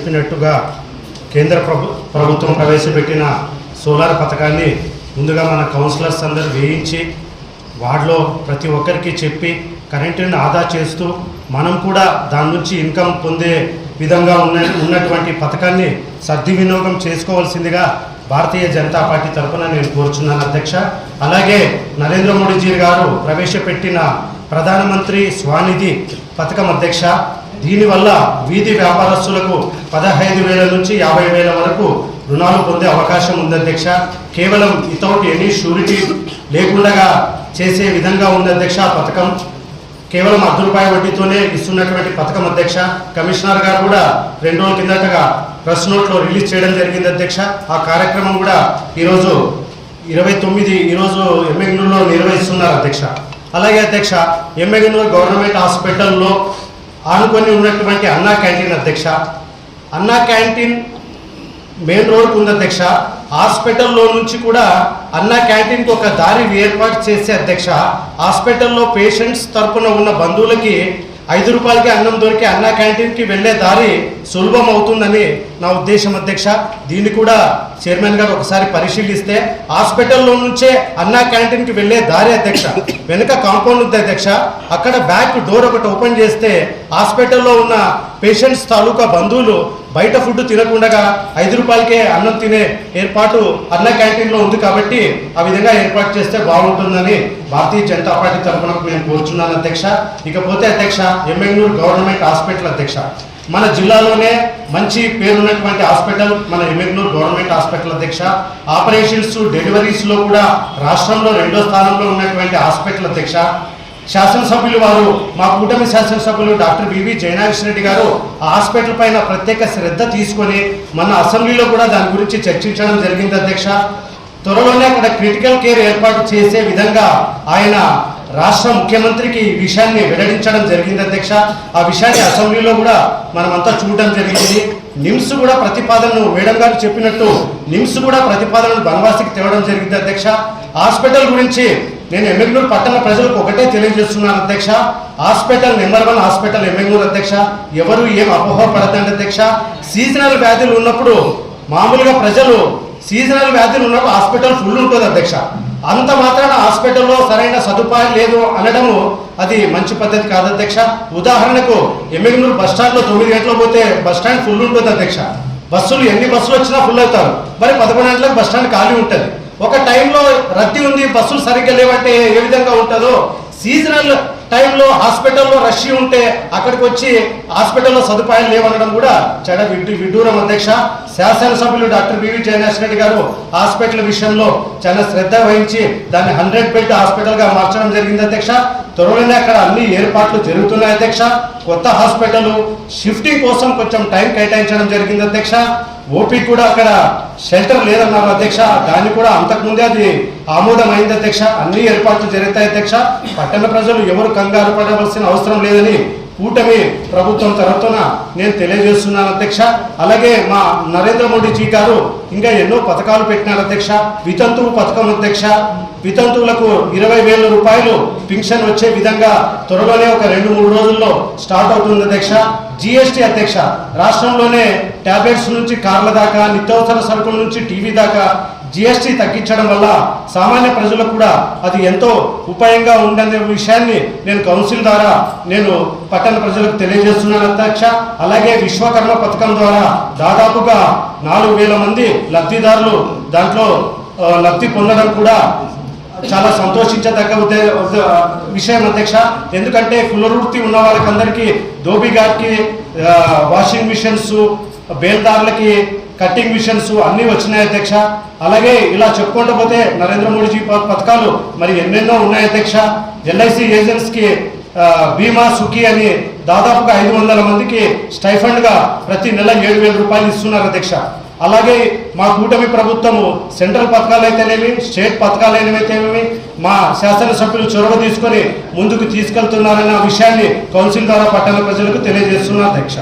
చెప్పినట్టుగా కేంద్ర ప్రభుత్వం ప్రవేశపెట్టిన సోలార్ పథకాన్ని ముందుగా మన కౌన్సిలర్స్ అందరూ వేయించి వార్డులో ప్రతి ఒక్కరికి చెప్పి కరెంటుని ఆదా చేస్తూ మనం కూడా దాని నుంచి ఇన్కమ్ పొందే విధంగా ఉన్న ఉన్నటువంటి పథకాన్ని సద్వినియోగం చేసుకోవాల్సిందిగా భారతీయ జనతా పార్టీ తరఫున నేను కోరుచున్నాను అధ్యక్ష. అలాగే నరేంద్ర మోడీజీ గారు ప్రవేశపెట్టిన ప్రధానమంత్రి స్వానిధి పథకం అధ్యక్ష దీనివల్ల వీధి వ్యాపారస్తులకు పదహైదు వేల నుంచి యాభై వేల వరకు రుణాలు పొందే అవకాశం ఉంది అధ్యక్ష. కేవలం వితౌట్ ఎనీ షూరిటీ లేకుండా చేసే విధంగా ఉంది అధ్యక్ష పథకం. కేవలం అర్ధ రూపాయ వడ్డీతోనే ఇస్తున్నటువంటి పథకం అధ్యక్ష. కమిషనర్ గారు కూడా రెండు రోజుల కిందటగా ప్రెస్ నోట్లో రిలీజ్ చేయడం జరిగింది అధ్యక్ష. ఆ కార్యక్రమం కూడా ఈరోజు ఇరవై తొమ్మిది ఈరోజు ఎమ్మెగ్నూరులో నిర్వహిస్తున్నారు అధ్యక్ష. అలాగే అధ్యక్ష ఎమ్మెగ్నూరు గవర్నమెంట్ హాస్పిటల్లో ఆనుకొని ఉన్నటువంటి అన్నా క్యాంటీన్ అధ్యక్ష. అన్నా క్యాంటీన్ మెయిన్ రోడ్కు ఉంది అధ్యక్ష. హాస్పిటల్లో నుంచి కూడా అన్న క్యాంటీన్కి ఒక దారి ఏర్పాటు చేసే అధ్యక్ష. హాస్పిటల్లో పేషెంట్స్ తరపున ఉన్న బంధువులకి ఐదు రూపాయలకి అన్నం దొరికే అన్న క్యాంటీన్కి వెళ్ళే దారి సులభం అవుతుందని నా ఉద్దేశం అధ్యక్ష. దీన్ని కూడా చైర్మన్ గారు ఒకసారి పరిశీలిస్తే హాస్పిటల్లో నుంచే అన్న క్యాంటీన్కి వెళ్ళే దారి అధ్యక్ష. వెనుక కాంపౌండ్ ఉంది అధ్యక్ష. అక్కడ బ్యాక్ డోర్ ఒకటి ఓపెన్ చేస్తే హాస్పిటల్లో ఉన్న పేషెంట్స్ తాలూకా బంధువులు బయట ఫుడ్ తినకుండా ఐదు రూపాయలకే అన్నం తినే ఏర్పాటు అన్న క్యాంటీన్లో ఉంది కాబట్టి ఆ విధంగా ఏర్పాటు చేస్తే బాగుంటుందని భారతీయ జనతా పార్టీ తరఫున నేను కోరుచున్నాను అధ్యక్ష. ఇకపోతే అధ్యక్ష ఎమ్మెగ్నూరు గవర్నమెంట్ హాస్పిటల్ అధ్యక్ష. మన జిల్లాలోనే మంచి పేరున్నటువంటి హాస్పిటల్ మన ఎమ్మెగ్నూరు గవర్నమెంట్ హాస్పిటల్ అధ్యక్ష. ఆపరేషన్స్ డెలివరీస్లో కూడా రాష్ట్రంలో రెండో స్థానంలో ఉన్నటువంటి హాస్పిటల్ అధ్యక్ష. శాసనసభ్యులు వారు మా కూటమి శాసనసభ్యులు డాక్టర్ బివి జయనాగేశ్వర రెడ్డి గారు ఆ హాస్పిటల్ పైన ప్రత్యేక శ్రద్ధ తీసుకొని మన అసెంబ్లీలో కూడా దాని గురించి చర్చించడం జరిగింది అధ్యక్ష. త్వరలోనే అక్కడ క్రిటికల్ కేర్ ఏర్పాటు చేసే విధంగా ఆయన రాష్ట్ర ముఖ్యమంత్రికి ఈ విషయాన్ని వెల్లడించడం జరిగింది అధ్యక్ష. ఆ విషయాన్ని అసెంబ్లీలో కూడా మనమంతా చూడడం జరిగింది. నిమ్స్ కూడా ప్రతిపాదనను మేడం గారు చెప్పినట్టు నిమ్స్ కూడా ప్రతిపాదనను బనవాసికి తేవడం జరిగింది అధ్యక్ష. హాస్పిటల్ గురించి నేను ఎమ్మెగ్నూరు పట్టణ ప్రజలకు ఒకటే తెలియజేస్తున్నాను అధ్యక్ష. Hospital number one hospital Emmiganur అధ్యక్ష. ఎవరు ఏం అపోహపడతండి అధ్యక్ష. సీజనల్ వ్యాధులు ఉన్నప్పుడు మామూలుగా ప్రజలు సీజనల్ వ్యాధులు ఉన్నప్పుడు హాస్పిటల్ ఫుల్ ఉంటుంది అధ్యక్ష. అంత మాత్రాన హాస్పిటల్లో సరైన సదుపాయం లేదు అనడము అది మంచి పద్ధతి కాదు అధ్యక్ష. ఉదాహరణకు ఎమ్మెగ్నూరు బస్ స్టాండ్లో తొమ్మిది గంటలకు పోతే బస్ స్టాండ్ ఫుల్ ఉంటుంది అధ్యక్ష. బస్సులు ఎన్ని బస్సులు వచ్చినా ఫుల్ అవుతారు. మరి పదకొండు గంటలకు బస్ స్టాండ్ ఖాళీ ఉంటుంది. ఒక టైంలో రద్దీ ఉంది బస్సులు సరిగ్గా లేవంటే ఏ విధంగా ఉంటుందో. సీజనల్ టైంలో హాస్పిటల్లో రష్ ఉంటే అక్కడికి వచ్చి హాస్పిటల్లో సదుపాయాలు లేవనడం కూడా చెడ విడ్డు విడ్డూరం అధ్యక్ష. శాసనసభ్యులు డాక్టర్ బివి జయనాథ్ రెడ్డి గారు హాస్పిటల్ విషయంలో చాలా శ్రద్ధ వహించి దాన్ని హండ్రెడ్ బెడ్ హాస్పిటల్గా మార్చడం జరిగింది అధ్యక్ష. త్వరలోనే అక్కడ అన్ని ఏర్పాట్లు జరుగుతున్నాయి అధ్యక్ష. కొత్త హాస్పిటల్ షిఫ్టింగ్ కోసం కొంచెం టైం కేటాయించడం జరిగింది అధ్యక్ష. ఓపీ కూడా అక్కడ షెల్టర్ లేదన్నారు అధ్యక్ష. దాన్ని కూడా అంతకుముందే అది ఆమోదమైంది అధ్యక్ష. అన్ని ఏర్పాట్లు జరుగుతాయి అధ్యక్ష. పట్టణ ప్రజలు ఎవరు కంగారు పడవలసిన అవసరం లేదని కూటమి ప్రభుత్వం తరఫున నేను తెలియజేస్తున్నాను అధ్యక్ష. అలాగే మా నరేంద్ర మోడీజీ గారు ఇంకా ఎన్నో పథకాలు పెట్టినారు అధ్యక్ష. వితంతువు పథకం అధ్యక్ష. వితంతువులకు ఇరవై వేల రూపాయలు పింఛన్ వచ్చే విధంగా త్వరలోనే ఒక రెండు మూడు రోజుల్లో స్టార్ట్ అవుతుంది అధ్యక్ష. జిఎస్టీ అధ్యక్ష. రాష్ట్రంలోనే టాబ్లెట్స్ నుంచి కార్ల దాకా నిత్యావసర సరుకుల నుంచి టీవీ దాకా జిఎస్టీ తగ్గించడం వల్ల సామాన్య ప్రజలకు కూడా అది ఎంతో ఉపయోగంగా ఉండనే విషయాన్ని నేను కౌన్సిల్ ద్వారా నేను పట్టణ ప్రజలకు తెలియజేస్తున్నాను అధ్యక్ష. అలాగే విశ్వకర్మ పథకం ద్వారా దాదాపుగా నాలుగు వేల మంది లబ్ధిదారులు దాంట్లో లబ్ధి పొందడం కూడా చాలా సంతోషించదగ్గ విషయం అధ్యక్ష. ఎందుకంటే కులవృత్తి ఉన్న వాళ్ళకందరికీ ధోబిఘాట్కి గారికి వాషింగ్ మిషన్స్ బేల్దారులకి కట్టింగ్ మిషన్స్ అన్నీ వచ్చినాయి అధ్యక్ష. అలాగే ఇలా చెప్పుకుంటూ పోతే నరేంద్ర మోడీజీ ప- పథకాలు మరి ఎన్నెన్నో ఉన్నాయి అధ్యక్ష. ఎల్ఐసి ఏజెంట్స్కి బీమా సుఖీ అని దాదాపుగా ఐదు వందల మందికి స్టైఫండ్గా ప్రతి నెల ఏడు వేల రూపాయలు ఇస్తున్నారు అధ్యక్ష. అలాగే మా కూటమి ప్రభుత్వము సెంట్రల్ పథకాలు అయితేనేమి స్టేట్ పథకాలు అయితేనేమి మా శాసనసభ్యులు చొరవ తీసుకొని ముందుకు తీసుకెళ్తున్నారన్న విషయాన్ని కౌన్సిల్ ద్వారా పట్టణ ప్రజలకు తెలియజేస్తున్నారు అధ్యక్ష.